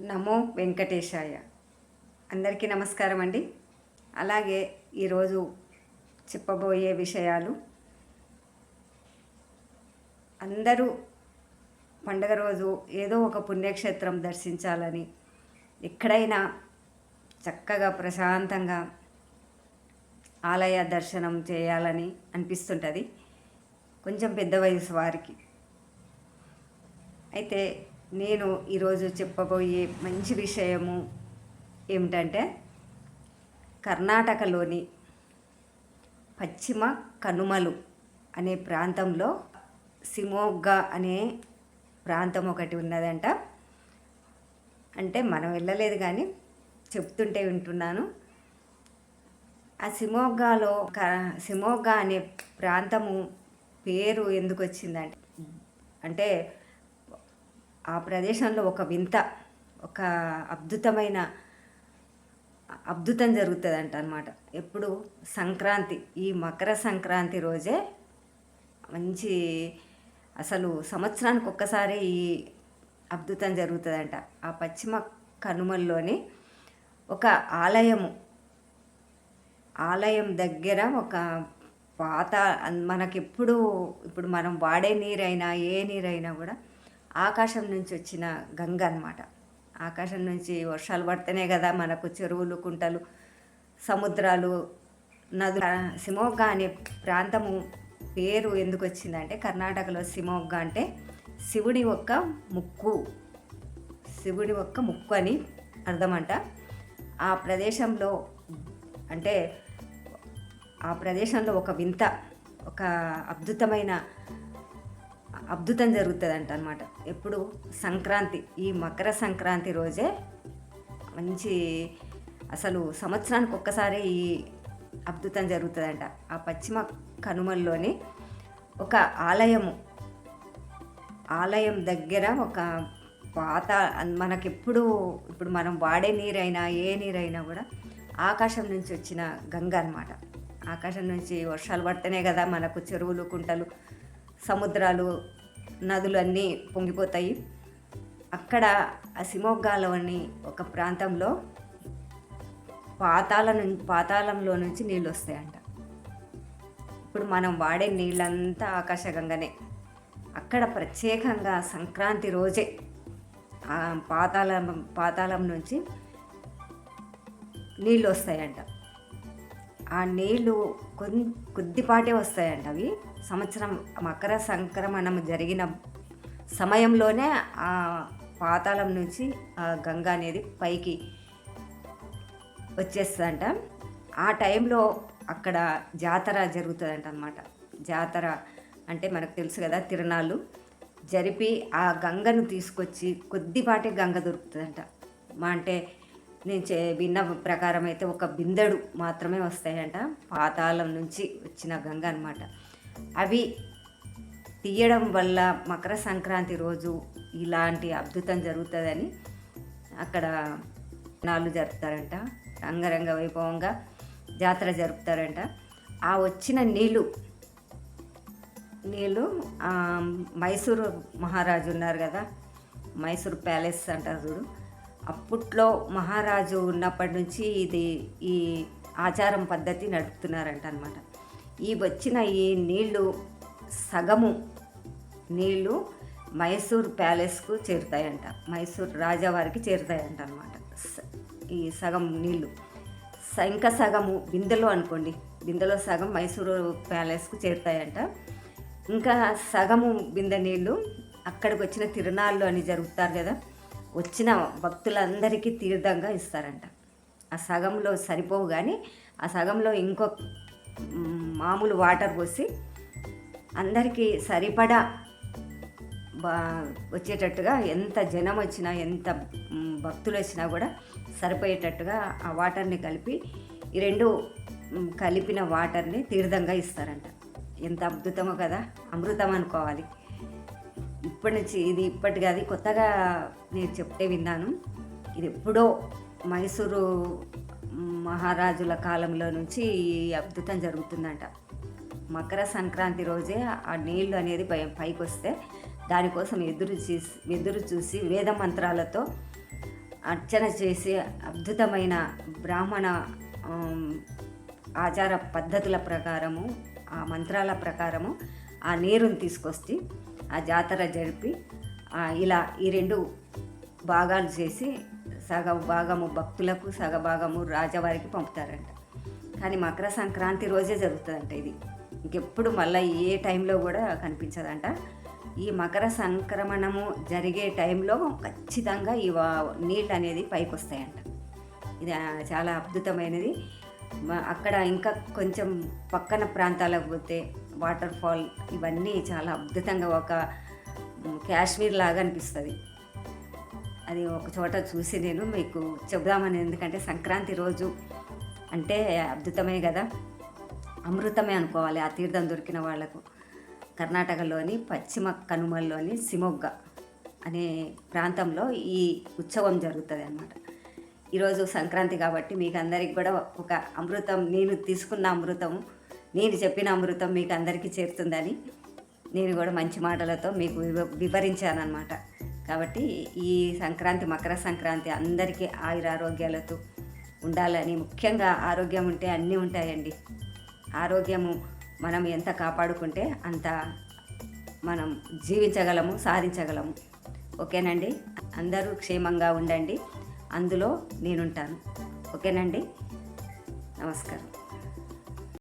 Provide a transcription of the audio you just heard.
నమో వెంకటేశాయ. అందరికీ నమస్కారం అండి. అలాగే ఈరోజు చెప్పబోయే విషయాలు. అందరూ పండగ రోజు ఏదో ఒక పుణ్యక్షేత్రం దర్శించాలని ఎక్కడైనా చక్కగా ప్రశాంతంగా ఆలయ దర్శనం చేయాలని అనిపిస్తుంటుంది. కొంచెం పెద్ద వయసు వారికి. అయితే నేను ఈరోజు చెప్పబోయే మంచి విషయము ఏమిటంటే కర్ణాటకలోని పశ్చిమ కనుమలు అనే ప్రాంతంలో సిమోగ్గా అనే ప్రాంతం ఒకటి ఉన్నదంట. అంటే మనం వెళ్ళలేదు కానీ చెప్తుంటే వింటున్నాను. ఆ సిమోగ్గాలో క సిమోగ్గా అనే ప్రాంతము పేరు ఎందుకు వచ్చిందంటే అంటే ఆ ప్రదేశంలో ఒక వింత ఒక అద్భుతమైన అద్భుతం జరుగుతుందంట అనమాట ఎప్పుడు సంక్రాంతి ఈ మకర సంక్రాంతి రోజే మంచి అసలు సంవత్సరానికి ఒక్కసారి ఈ అద్భుతం జరుగుతుందంట. ఆ పశ్చిమ కనుమల్లోని ఒక ఆలయము ఆలయం దగ్గర ఒక పాత మనకెప్పుడు ఇప్పుడు మనం వాడే నీరైనా ఏ నీరైనా కూడా ఆకాశం నుంచి వచ్చిన గంగ అనమాట ఆకాశం నుంచి వర్షాలు పడితేనే కదా మనకు చెరువులు కుంటలు సముద్రాలు నదులు. సిమోగ్గా అనే ప్రాంతము పేరు ఎందుకు వచ్చిందంటే కర్ణాటకలో సిమోగ్గా అంటే శివుడి ఒక్క ముక్కు. శివుడి యొక్క ముక్కు అని అర్థమంట. ఆ ప్రదేశంలో అంటే ఆ ప్రదేశంలో ఒక వింత ఒక అద్భుతమైన అద్భుతం జరుగుతుందంట అనమాట ఎప్పుడు సంక్రాంతి ఈ మకర సంక్రాంతి రోజే మంచి అసలు సంవత్సరానికి ఒక్కసారి ఈ అద్భుతం జరుగుతుందంట. ఆ పశ్చిమ కనుమల్లోని ఒక ఆలయము ఆలయం దగ్గర ఒక పాత మనకెప్పుడు ఇప్పుడు మనం వాడే నీరైనా ఏ నీరైనా కూడా ఆకాశం నుంచి వచ్చిన గంగ అనమాట ఆకాశం నుంచి వర్షాలు పడితేనే కదా మనకు చెరువులు కుంటలు సముద్రాలు నదులు అన్నీ పొంగిపోతాయి. అక్కడ ఆ సిమోగ్గాలోని ఒక ప్రాంతంలో పాతాల నుంచి పాతాళంలో నుంచి నీళ్ళు వస్తాయంట. ఇప్పుడు మనం వాడే నీళ్ళంతా ఆకాశగంగనే. అక్కడ ప్రత్యేకంగా సంక్రాంతి రోజే ఆ పాతాళం పాతాళం నుంచి నీళ్ళు వస్తాయంట. ఆ నీళ్ళు కొన్ కొద్దిపాటే వస్తాయంట అవి. సంవత్సరం మకర సంక్రమణం జరిగిన సమయంలోనే ఆ పాతాళం నుంచి ఆ గంగ అనేది పైకి వచ్చేస్తుందంట. ఆ టైంలో అక్కడ జాతర జరుగుతుందంట అనమాట జాతర అంటే మనకు తెలుసు కదా తిరణాలు. జరిపి ఆ గంగను తీసుకొచ్చి కొద్దిపాటే గంగ దొరుకుతుందంట. మా అంటే నేను చే విన్న ప్రకారం అయితే ఒక బిందెడు మాత్రమే వస్తాయంట. పాతాళం నుంచి వచ్చిన గంగ అనమాట అవి తీయడం వల్ల మకర సంక్రాంతి రోజు ఇలాంటి అద్భుతం జరుగుతుందని అక్కడ నాళ్ళు జరుపుతారంట. రంగరంగ వైభవంగా జాతర జరుపుతారంట. ఆ వచ్చిన నీళ్ళు నీళ్ళు మైసూరు మహారాజు ఉన్నారు కదా మైసూరు ప్యాలెస్ అంటారు చూడు. అప్పట్లో మహారాజు ఉన్నప్పటి నుంచి ఇది ఈ ఆచారం పద్ధతి నడుపుతున్నారంట అనమాట ఈ వచ్చిన ఈ నీళ్ళు సగము నీళ్ళు మైసూర్ ప్యాలెస్కు చేరుతాయంట. మైసూర్ రాజావారికి చేరుతాయంట అనమాట ఈ సగం నీళ్ళు స- ఇంకా సగము బిందెలో అనుకోండి. బిందెలో సగం మైసూరు ప్యాలెస్కు చేరుతాయంట. ఇంకా సగము బిందె నీళ్ళు అక్కడికి వచ్చిన తిరునాళ్ళు అని జరుగుతారు కదా. వచ్చిన భక్తులందరికీ తీర్థంగా ఇస్తారంట. ఆ సగంలో సరిపోవు కానీ ఆ సగంలో ఇంకో మామూలు వాటర్ పోసి అందరికీ సరిపడా బా వచ్చేటట్టుగా ఎంత జనం వచ్చినా ఎంత భక్తులు వచ్చినా కూడా సరిపోయేటట్టుగా ఆ వాటర్ని కలిపి ఈ రెండు కలిపిన వాటర్ని తీర్థంగా ఇస్తారంట. ఎంత అద్భుతమో కదా అమృతం అనుకోవాలి. ఇప్పటి నుంచి ఇది ఇప్పటికి అది కొత్తగా నేను చెప్తే విన్నాను. ఇది ఎప్పుడో మైసూరు మహారాజుల కాలంలో నుంచి ఈ అద్భుతం జరుగుతుందంట. మకర సంక్రాంతి రోజే ఆ నీళ్ళు అనేది పై పైకి వస్తే దానికోసం ఎదురు చూసి ఎదురు చూసి వేద మంత్రాలతో అర్చన చేసి అద్భుతమైన బ్రాహ్మణ ఆచార పద్ధతుల ప్రకారము ఆ మంత్రాల ప్రకారము ఆ నీరుని తీసుకొచ్చి ఆ జాతర జరిపి ఇలా ఈ రెండు భాగాలు చేసి సగ భాగము భక్తులకు సగ భాగము రాజవారికి పంపుతారంట. కానీ మకర సంక్రాంతి రోజే జరుగుతుందంట ఇది. ఇంకెప్పుడు మళ్ళీ ఏ టైంలో కూడా కనిపించదంట. ఈ మకర సంక్రమణము జరిగే టైంలో ఖచ్చితంగా ఈ వా- నీళ్ళు అనేది పైకి వస్తాయంట ఇది చాలా అద్భుతమైనది. అక్కడ ఇంకా కొంచెం పక్కన ప్రాంతాలకు పోతే వాటర్ ఫాల్ ఇవన్నీ చాలా అద్భుతంగా ఒక కాశ్మీర్ లాగా అనిపిస్తుంది. అది ఒక చోట చూసి నేను మీకు చెబుదామని ఎందుకంటే సంక్రాంతి రోజు అంటే అద్భుతమే కదా. అమృతమే అనుకోవాలి ఆ తీర్థం దొరికిన వాళ్ళకు. కర్ణాటకలోని పశ్చిమ కనుమల్లోని సిమొగ్గ అనే ప్రాంతంలో ఈ ఉత్సవం జరుగుతుంది అన్నమాట. ఈరోజు సంక్రాంతి కాబట్టి మీకు అందరికి కూడా ఒక అమృతం నేను తీసుకున్న అమృతం నేను చెప్పిన అమృతం మీకు అందరికీ చేరుతుందని నేను కూడా మంచి మాటలతో మీకు వివ వివరించానమాట కాబట్టి ఈ సంక్రాంతి మకర సంక్రాంతి అందరికీ ఆయురారోగ్యాలతో ఉండాలని ముఖ్యంగా ఆరోగ్యం ఉంటే అన్నీ ఉంటాయండి. ఆరోగ్యము మనం ఎంత కాపాడుకుంటే అంత మనం జీవించగలము సాధించగలము. ఓకేనండి? అందరూ క్షేమంగా ఉండండి. అందులో నేనుంటాను. ఓకేనండి? నమస్కారం.